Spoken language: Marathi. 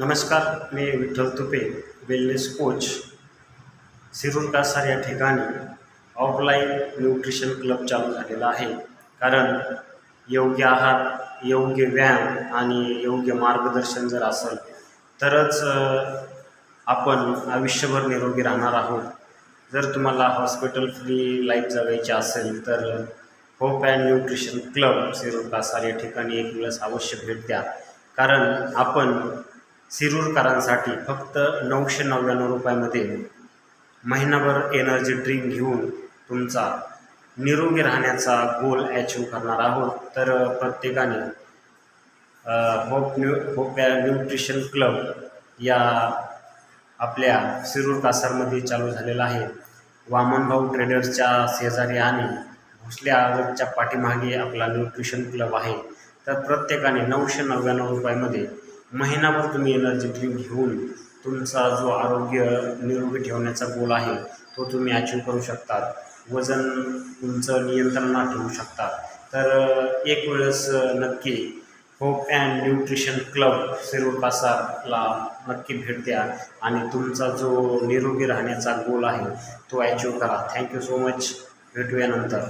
नमस्कार मी विठ्ठल तुपे वेलनेस कोच सिरूर कासार या ठिकाणी ऑफलाईन न्यूट्रिशन क्लब चालू झालेला आहे. कारण योग्य आहार योग्य व्यायाम आणि योग्य मार्गदर्शन जर असेल तरच आपण आयुष्यभर निरोगी राहणार आहोत. जर तुम्हाला हॉस्पिटल फ्री लाईफ जगायची असेल तर Hope and nutrition club Shirur Kasar या ठिकाणी एक वेळेस अवश्य भेट द्या. कारण आपण सिरूरकरांसाठी फक्त नऊशे नव्याण्णव रुपयामध्ये महिनाभर एनर्जी ड्रिंक घेऊन तुमचा निरोगी राहण्याचा गोल अचीव करणार आहोत. तर प्रत्येकाने Hope new Hope nutrition club या आपल्या सिरूर कासारमध्ये चालू झालेला आहे. वामनभाऊ ट्रेडर्सच्या शेजारी आणि भोसले आगतच्या पाठीमागे आपला न्यूट्रिशन क्लब आहे. तर प्रत्येकाने नऊशे नव्याण्णव रुपयामध्ये महिनाभर तुम्ही एनर्जी ड्रिंक घेऊन तुमचा जो आरोग्य निरोगी ठेवण्याचा गोल आहे तो तुम्ही अचीव करू शकता वजन तुमचं नियंत्रणात ठेवू शकता तर एक वेळेस नक्की होप अँड न्यूट्रिशन क्लब सिरूडपासारला नक्की भेट द्या आणि तुमचा जो निरोगी राहण्याचा गोल आहे तो अचीव करा. थँक्यू सो मच भेटूया नंतर.